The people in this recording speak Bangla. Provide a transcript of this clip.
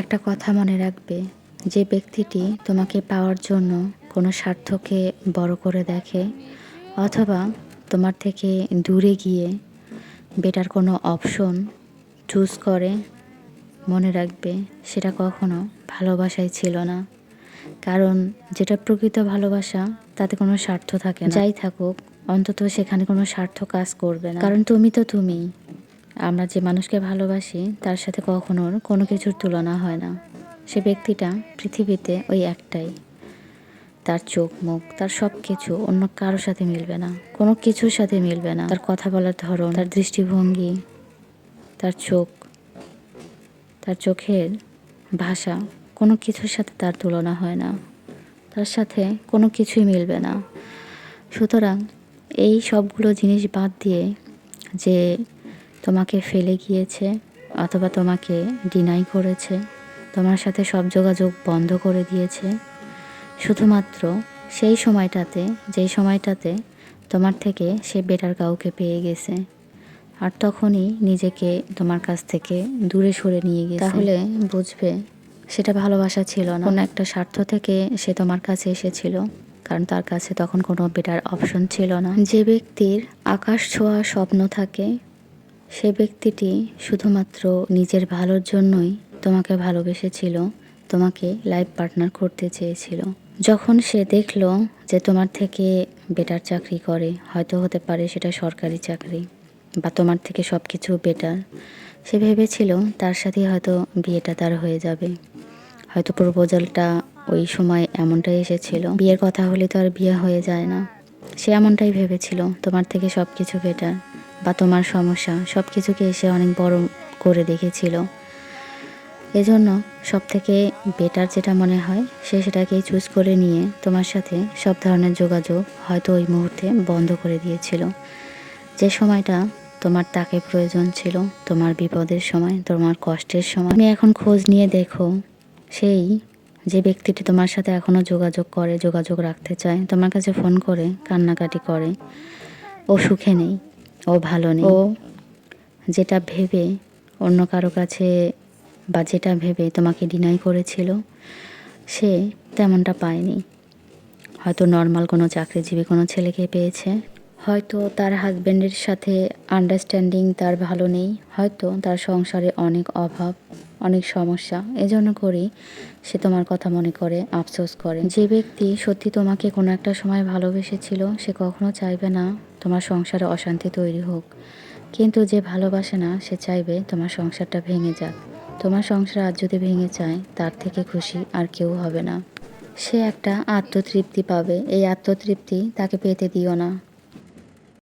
একটা কথা মনে রাখবে, যে ব্যক্তিটি তোমাকে পাওয়ার জন্য কোনো স্বার্থকে বড় করে দেখে অথবা তোমার থেকে দূরে গিয়ে বেটার কোনো অপশন চুজ করে, মনে রাখবে সেটা কখনো ভালোবাসাই ছিল না। কারণ যেটা প্রকৃত ভালোবাসা, তাতে কোনো স্বার্থ থাকে যাই থাকুক, অন্তত সেখানে কোনো স্বার্থ কাজ করবে না। কারণ তুমি তো তুমি আমরা যে মানুষকে ভালোবাসি, তার সাথে কখনো কোনো কিছুর তুলনা হয় না। সে ব্যক্তিটা পৃথিবীতে ওই একটাই। তার চোখ, মুখ, তার সব কিছু অন্য কারোর সাথে মিলবে না। কোনো কিছুর সাথে মিলবে না। তার কথা বলার ধরন, তার দৃষ্টিভঙ্গি, তার চোখ, তার চোখের ভাষা কোনো কিছুর সাথে তার তুলনা হয় না। তার সাথে কোনো কিছুই মিলবে না। সুতরাং এই সবগুলো জিনিস বাদ দিয়ে যে তোমাকে ফেলে গিয়েছে অথবা তোমাকে ডিনাই করেছে। তোমার সাথে সব যোগাযোগ বন্ধ করে দিয়েছে। শুধুমাত্র সেই সময়টাতে যেই সময়টাতে তোমার থেকে সে বেটার কাউকে পেয়ে গেছে। আর তখনই নিজেকে তোমার কাছ থেকে দূরে সরে নিয়ে গেছে। তাহলে বুঝবে সেটা ভালোবাসা ছিল না। কোনো একটা স্বার্থ থেকে সে তোমার কাছে এসেছিল কারণ তার কাছে তখন কোনো বেটার অপশন ছিল না। যে ব্যক্তির আকাশ ছোঁয়া স্বপ্ন থাকে সে ব্যক্তিটি শুধুমাত্র নিজের ভালোর জন্যই তোমাকে ভালোবেসেছিল, তোমাকে লাইফ পার্টনার করতে চেয়েছিল। যখন সে দেখল যে তোমার থেকে বেটার চাকরি করে, হয়তো হতে পারে সেটা সরকারি চাকরি বা তোমার থেকে সব কিছু বেটার, সে ভেবেছিল তার সাথে হয়তো বিয়েটা তার হয়ে যাবে। হয়তো প্রপোজালটা ওই সময় এমনটাই এসেছিল। বিয়ের কথা হলে তো আর বিয়ে হয়ে যায় না। সে এমনটাই ভেবেছিল, তোমার থেকে সব কিছু বেটার। বা তোমার সমস্যা সব কিছুকে এসে অনেক বড় করে দেখেছিল। এজন্য সব থেকে বেটার যেটা মনে হয়, সে সেটাকেই চুজ করে নিয়ে তোমার সাথে সব ধরনের যোগাযোগ হয়তো ওই মুহূর্তে বন্ধ করে দিয়েছিল। যে সময়টা তোমার তাকে প্রয়োজন ছিল, তোমার বিপদের সময়, তোমার কষ্টের সময়। তুমি এখন খোঁজ নিয়ে দেখো, সেই যে ব্যক্তিটি তোমার সাথে এখনও যোগাযোগ করে, যোগাযোগ রাখতে চায়, তোমার কাছে ফোন করে, কান্নাকাটি করে, ও সুখে নেই। ও ভালো নেই। ও যেটা ভেবে অন্য কারও কাছে বা যেটা ভেবে তোমাকে ডিনাই করেছিল, সে তেমনটা পায়নি। হয়তো নর্মাল কোনো চাকরিজীবী কোনো ছেলেকে পেয়েছে। হয়তো তার হাজব্যান্ডের সাথে আন্ডারস্ট্যান্ডিং তার ভালো নেই। হয়তো তার সংসারে অনেক অভাব, অনেক সমস্যা। এজন্য করেই সে তোমার কথা মনে করে, আফসোস করে। যে ব্যক্তি সত্যি তোমাকে কোনো একটা সময় ভালোবেসেছিল, সে কখনো চাইবে না। তোমার সংসারে অশান্তি তৈরি হোক। কিন্তু যে ভালোবাসে না, সে চাইবে তোমার সংসারটা ভেঙে যাক। তোমার সংসার আজ যদি ভেঙে চায় তার থেকে খুশি আর কেউ হবে না। সে একটা আত্মতৃপ্তি পাবে। এই আত্মতৃপ্তি তাকে পেতে দিও না।